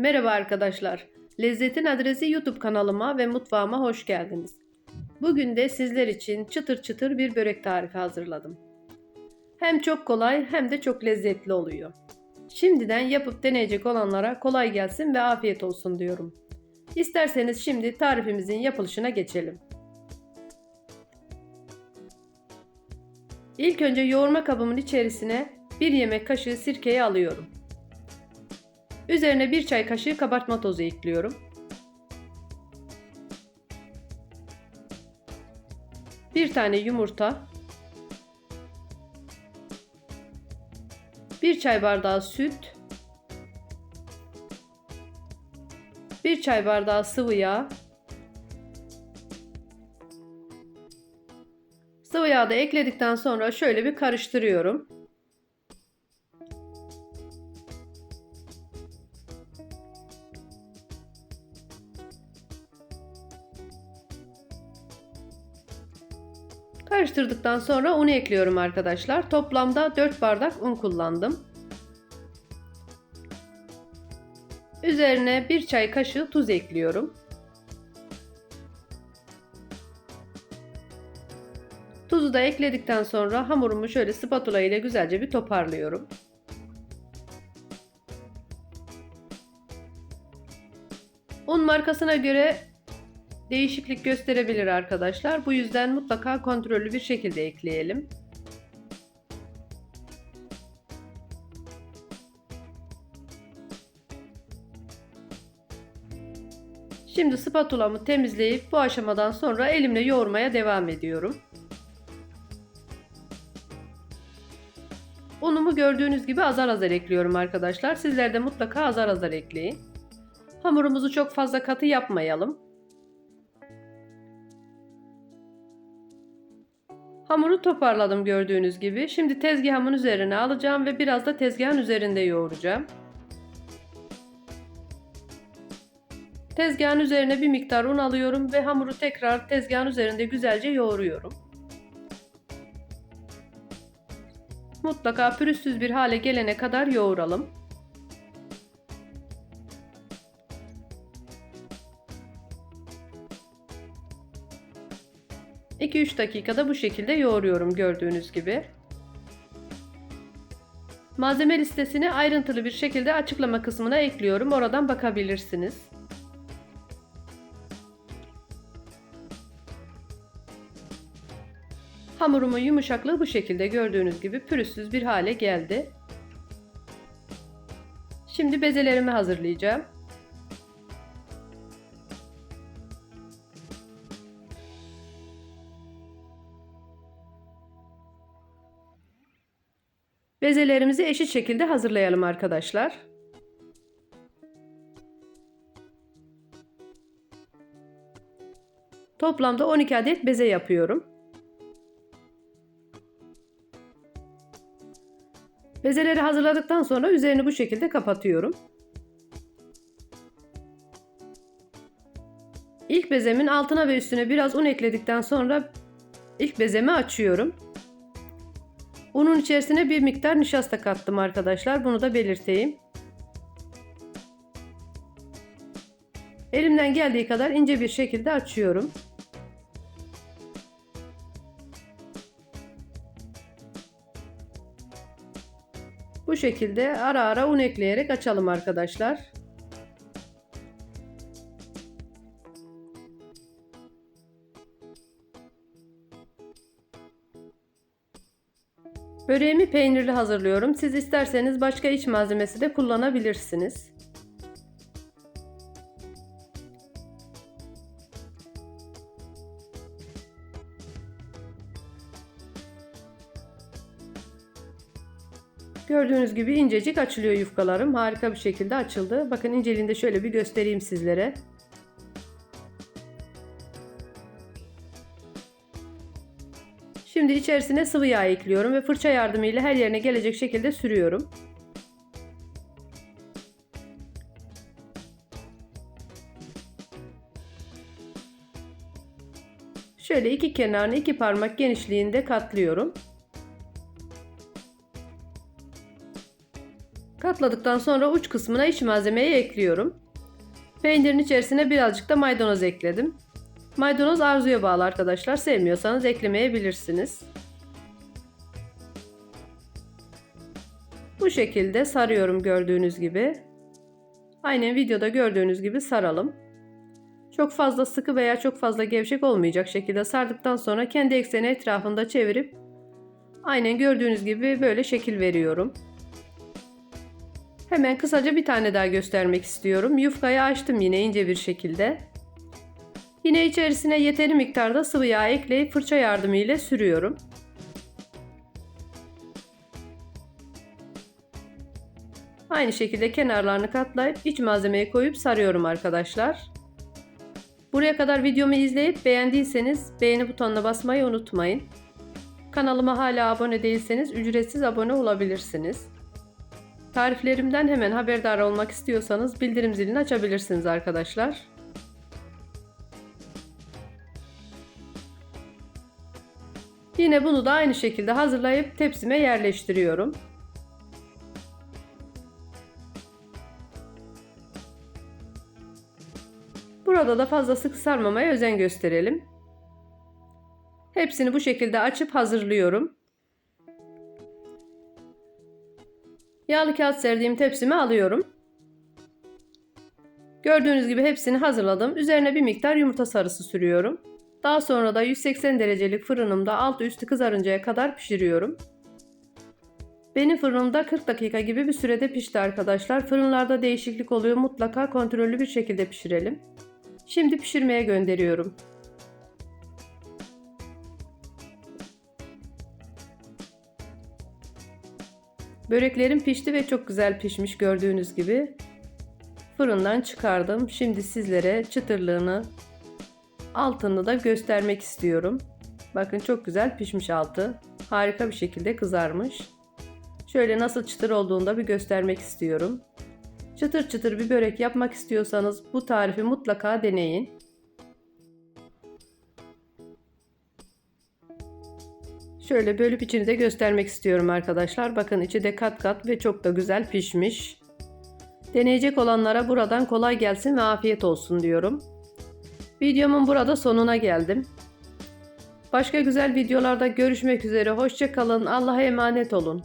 Merhaba arkadaşlar. Lezzetin Adresi YouTube kanalıma ve mutfağıma hoş geldiniz. Bugün de sizler için çıtır çıtır bir börek tarifi hazırladım. Hem çok kolay hem de çok lezzetli oluyor. Şimdiden yapıp deneyecek olanlara kolay gelsin ve afiyet olsun diyorum. İsterseniz şimdi tarifimizin yapılışına geçelim. İlk önce yoğurma kabımın içerisine 1 yemek kaşığı sirkeyi alıyorum. Üzerine 1 çay kaşığı kabartma tozu ekliyorum. Bir tane yumurta, 1 çay bardağı süt, 1 çay bardağı sıvı yağ, Sıvı yağı da ekledikten sonra şöyle bir karıştırıyorum. Karıştırdıktan sonra unu ekliyorum arkadaşlar. Toplamda 4 bardak un kullandım. Üzerine 1 çay kaşığı tuz ekliyorum. Tuzu da ekledikten sonra hamurumu şöyle spatula ile güzelce bir toparlıyorum. Un markasına göre değişiklik gösterebilir arkadaşlar. Bu yüzden mutlaka kontrollü bir şekilde ekleyelim. Şimdi spatulamı temizleyip bu aşamadan sonra elimle yoğurmaya devam ediyorum. Unumu gördüğünüz gibi azar azar ekliyorum arkadaşlar. Sizler de mutlaka azar azar ekleyin. Hamurumuzu çok fazla katı yapmayalım. Hamuru toparladım gördüğünüz gibi. Şimdi tezgahımın üzerine alacağım ve biraz da tezgahın üzerinde yoğuracağım. Tezgahın üzerine bir miktar un alıyorum ve hamuru tekrar tezgahın üzerinde güzelce yoğuruyorum. Mutlaka pürüzsüz bir hale gelene kadar yoğuralım. İki üç dakikada bu şekilde yoğuruyorum gördüğünüz gibi. Malzeme listesini ayrıntılı bir şekilde açıklama kısmına ekliyorum. Oradan bakabilirsiniz. Hamurumun yumuşaklığı bu şekilde gördüğünüz gibi pürüzsüz bir hale geldi. Şimdi bezelerimi hazırlayacağım. Bezelerimizi eşit şekilde hazırlayalım arkadaşlar. Toplamda 12 adet beze yapıyorum. Bezeleri hazırladıktan sonra üzerini bu şekilde kapatıyorum. İlk bezemin altına ve üstüne biraz un ekledikten sonra ilk bezemi açıyorum. Unun içerisine bir miktar nişasta kattım arkadaşlar. Bunu da belirteyim. Elimden geldiği kadar ince bir şekilde açıyorum. Bu şekilde ara ara un ekleyerek açalım arkadaşlar. Böreğimi peynirli hazırlıyorum. Siz isterseniz başka iç malzemesi de kullanabilirsiniz. Gördüğünüz gibi incecik açılıyor yufkalarım. Harika bir şekilde açıldı. Bakın inceliğinde şöyle bir göstereyim sizlere. Şimdi içerisine sıvı yağ ekliyorum ve fırça yardımıyla her yerine gelecek şekilde sürüyorum. Şöyle iki kenarını iki parmak genişliğinde katlıyorum. Katladıktan sonra uç kısmına iç malzemeyi ekliyorum. Peynirin içerisine birazcık da maydanoz ekledim. Maydanoz arzuya bağlı arkadaşlar. Sevmiyorsanız eklemeyebilirsiniz. Bu şekilde sarıyorum gördüğünüz gibi. Aynen videoda gördüğünüz gibi saralım. Çok fazla sıkı veya çok fazla gevşek olmayacak şekilde sardıktan sonra kendi ekseni etrafında çevirip aynen gördüğünüz gibi böyle şekil veriyorum. Hemen kısaca bir tane daha göstermek istiyorum. Yufkayı açtım yine ince bir şekilde. Yine içerisine yeteri miktarda sıvı yağ ekleyip fırça yardımıyla sürüyorum. Aynı şekilde kenarlarını katlayıp iç malzemeyi koyup sarıyorum arkadaşlar. Buraya kadar videomu izleyip beğendiyseniz beğeni butonuna basmayı unutmayın. Kanalıma hala abone değilseniz ücretsiz abone olabilirsiniz. Tariflerimden hemen haberdar olmak istiyorsanız bildirim zilini açabilirsiniz arkadaşlar. Yine bunu da aynı şekilde hazırlayıp tepsime yerleştiriyorum. Burada da fazla sık sarmamaya özen gösterelim. Hepsini bu şekilde açıp hazırlıyorum. Yağlı kağıt serdiğim tepsime alıyorum. Gördüğünüz gibi hepsini hazırladım. Üzerine bir miktar yumurta sarısı sürüyorum. Daha sonra da 180 derecelik fırınımda altı üstü kızarıncaya kadar pişiriyorum. Benim fırınımda 40 dakika gibi bir sürede pişti arkadaşlar. Fırınlarda değişiklik oluyor. Mutlaka kontrollü bir şekilde pişirelim. Şimdi pişirmeye gönderiyorum. Böreklerim pişti ve çok güzel pişmiş gördüğünüz gibi. Fırından çıkardım. Şimdi sizlere çıtırlığını, altını da göstermek istiyorum. Bakın çok güzel pişmiş altı. Harika bir şekilde kızarmış. Şöyle nasıl çıtır olduğunu da bir göstermek istiyorum. Çıtır çıtır bir börek yapmak istiyorsanız bu tarifi mutlaka deneyin. Şöyle bölüp içini de göstermek istiyorum arkadaşlar. Bakın içi de kat kat ve çok da güzel pişmiş. Deneyecek olanlara buradan kolay gelsin ve afiyet olsun diyorum. Videomun burada sonuna geldim. Başka güzel videolarda görüşmek üzere. Hoşçakalın. Allah'a emanet olun.